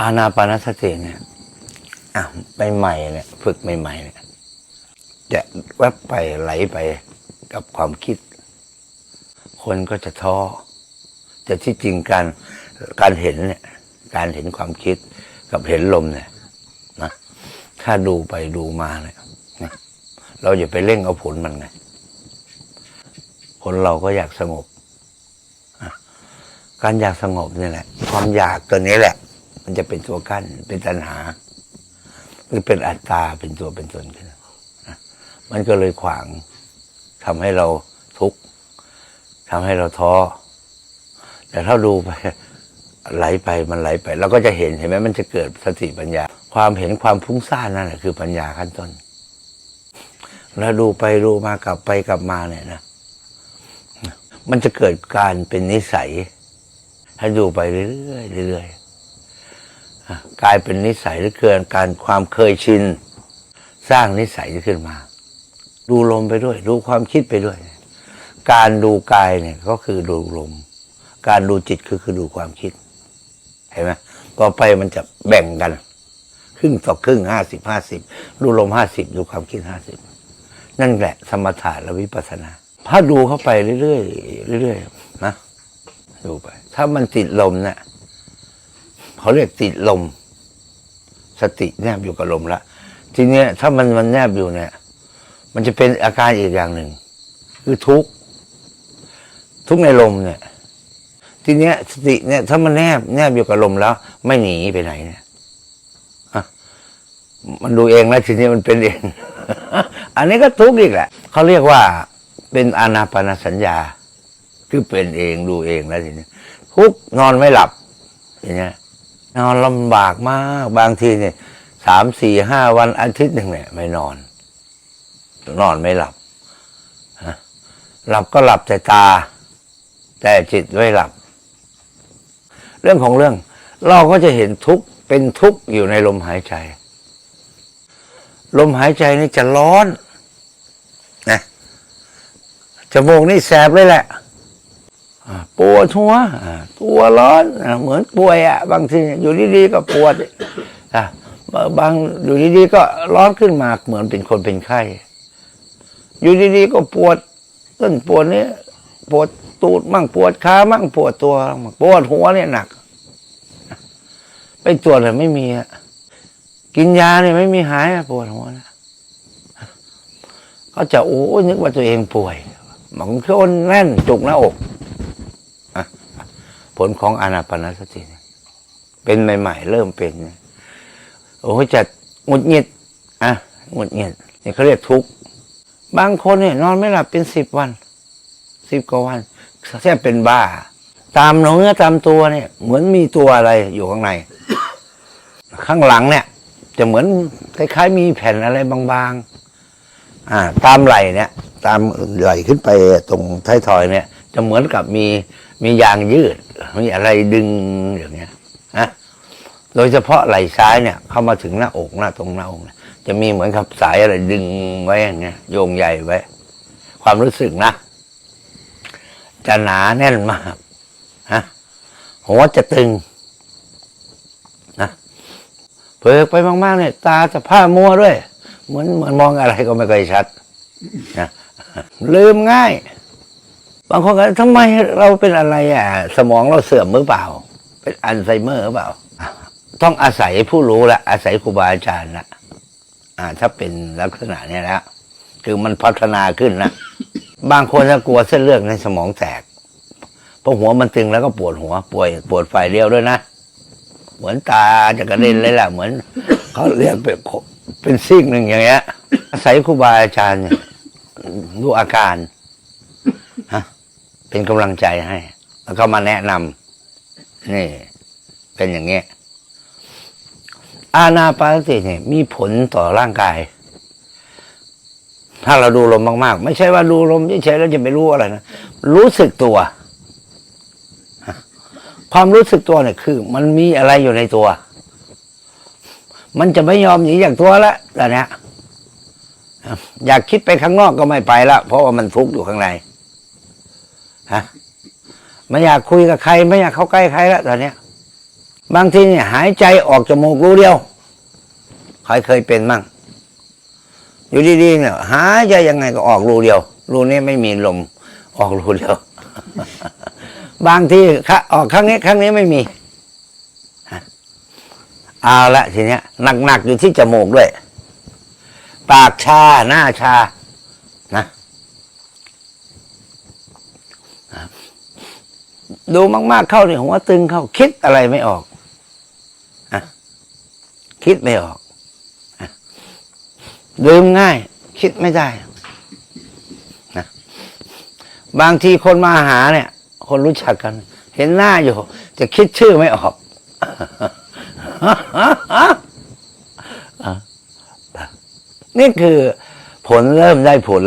อานาปานสติเนี่ยอะใหม่ๆเนี่ย ฝึกใหม่ๆเนี่ยจะแวบไปไหลไปกับความคิด คนก็จะท้อแต่ที่จริงการการเห็นเนี่ยการเห็นความคิดกับเห็นลมเนี่ยนะถ้าดูไปดูมาเนี่ยนะเราอย่าไปเร่งเอาผลมันไงคนเราก็อยากสงบ การอยากสงบนี่แหละ ความอยากตัวนี้แหละ มันจะเป็นตัวกั้น เป็นตัณหาเป็นอัตตา เป็นตัวเป็นตนขึ้นมันก็เลยขวางทำให้เราทุกข์ทำให้เราท้อ แต่ถ้าดูไปไหลไปมันไหลไปเราก็จะเห็นเห็นไหมมันจะเกิดสติปัญญา ความเห็นความฟุ้งซ่านนั่นแหละคือปัญญาขั้นต้นแล้วดูไปดูมากลับไปกลับมาเนี่ยนะมันจะเกิดการเป็นนิสัยให้ดูไปเรื่อยๆเรื่อยๆ กลายเป็นนิสัยหรือเกิดการความเคยชิน สร้างนิสัยขึ้นมา ดูลมไปด้วย ดูความคิดไปด้วย การดูกายเนี่ยก็คือดูลม การดูจิตคือคือดูความคิดเห็นไหมต่อไปมันจะแบ่งกัน ครึ่งต่อครึ่งห้าสิบห้าสิบดูลมห้าสิบดูความคิดห้าสิบนั่นแหละ สมถะและวิปัสสนาถ้าดูเข้าไปเรื่อยๆเรื่อยๆนะดูไป ถ้ามันติดลมเนี่ย เขาเรียกติดลม สติแนบอยู่กับลมละทีเนี้ยถ้ามันมันแนบอยู่เนี่ย มันจะเป็นอาการอีกอย่างหนึ่ง คือทุกทุกในลมเนี่ย ทีเนี้ยสติเนี่ยถ้ามันแนบแนบอยู่กับลมแล้ว ไม่หนีไปไหนเนี่ยอะมันดูเองแล้วทีนี้มันเป็นเอง อันนี้ก็ทุกข์อีกแหละเขาเรียกว่าเป็นอานาปาสัญญา คือเป็นเองดูเองแล้วทีนี้ทุกนอนไม่หลับอย่างเงี้ย นอนลำบากมาก บางทีเนี่ยสามสี่ห้าวันอาทิตย์หนึ่งเนี่ยไม่นอน นอนไม่หลับหลับก็หลับแต่ตา แต่จิตไม่หลับ เรื่องของเรื่อง เราก็จะเห็นทุกข์เป็นทุกข์อยู่ในลมหายใจ ลมหายใจนี่จะร้อนนะจมูกนี่แสบเลยแหละ ปวดหัวตัวร้อนเหมือนป่วยอะ บางทีอยู่ดีๆก็ปวดอะบางอยู่ดีๆก็ร้อนขึ้นมาเหมือนเป็นคนเป็นไข้อยู่ดีๆก็ปวดต้นปวดนี้ปวดตูดมั่งปวดขามั่งปวดตัวมั่งปวดหัวเนี่ยหนักไปตรวจเลยไม่มีอะกินยาเนี่ยไม่มีหายอะปวดหัวนะก็จะโอ้ยนึกว่าตัวเองป่วยบางคนแน่นจุกหน้าอก ลของอนาปานสติเป็นใหม่ ๆ เริ่มเป็นโอ้จะหงุดหงิดอะงดหงิดนี่เขาเรียกทุกข์บางคนเนี่ยนอนไม่หลับเป็นสิบวันสิบกว่าวันแทบเป็นบ้า ตามเนื้อตามตัวเนี่ย เหมือนมีตัวอะไรอยู่ข้างใน ข้างหลังเนี่ย จะเหมือนคล้ายๆมีแผ่นอะไรบางๆ อ่า ตามไหล่เนี่ย ตามไหล่ขึ้นไปตรงท้ายทอยเนี่ย จะเหมือนกับมีมียางยืด มีอะไรดึงอย่างเงี้ยนะโดยเฉพาะไหล่ซ้ายเนี่ย เข้ามาถึงหน้าอกหน้าตรงหน้าอกเนี่ยจะมีเหมือนกับสายอะไรดึงไว้อย่างเงี้ยโยงใหญ่ไว้ ความรู้สึกนะจะหนาแน่นมากฮะหัวจะตึงนะเพิกไปมากๆเนี่ยตาจะผ้ามัวด้วย เหมือนเหมือนมองอะไรก็ไม่เคอยชัดนะลืมง่าย บางคนก็ทำไมเราเป็นอะไรอะ สมองเราเสื่อมหรือเปล่า เป็นอัลไซเมอร์หรือเปล่า ต้องอาศัยผู้รู้ละอาศัยครูบาอาจารย์ละอ่า ถ้าเป็นลักษณะเนี้ยแล้วคือมันพัฒนาขึ้นนะบางคนกลัวเส้นเลือดในสมองแตกเพราะหัวมันตึงแล้วก็ปวดหัวป่วยปวดฝ่ายเดียวด้วยนะเหมือนตาจะกระเด็นเลยล่ะ เหมือนเขาเรียกเป็นเป็นซีกหนึ่งอย่างเงี้ยอาศัยครูบาอาจารย์ดูอาการ เป็นกำลังใจให้ แล้วก็มาแนะนำนี่ เป็นอย่างเงี้ยอาณาปานสติเนี่ยมีผลต่อร่างกาย ถ้าเราดูลมมาก ๆ ไม่ใช่ว่าดูลมเฉยๆแล้วจะไม่รู้อะไรนะรู้สึกตัว ความรู้สึกตัวเนี่ยคือ มันมีอะไรอยู่ในตัว มันจะไม่ยอมหนีจากตัวแล้วตอนเนี้ยอยากคิดไปข้างนอกก็ไม่ไปละเพราะว่ามันทุกอยู่ข้างใน ฮะไม่อยากคุยกับใคร ไม่อยากเข้าใกล้ใครแล้วตอนเนี้ย บางทีเนี่ยหายใจออกจมูกรูเดียวใครเคยเป็นมั่ง อยู่ดีๆเนี่ยหายใจยังไงก็ออกรูเดียว รูนี้ไม่มีลม ออกรูเดียว บางทีออกครั้งนี้ครั้งนี้ไม่มีเอาละทีเนี้ยหนักๆอยู่ที่จมูกด้วย ปากชา หน้าชา นะ ดูมาก ๆ เข้าเนี่ยหัวตึงเข้า คิดอะไรไม่ออกอะคิดไม่ออกอลืมง่าย คิดไม่ได้นะบางทีคนมาหาเนี่ย คนรู้จักกัน เห็นหน้าอยู่ จะคิดชื่อไม่ออกนี่คือผลเริ่มได้ผล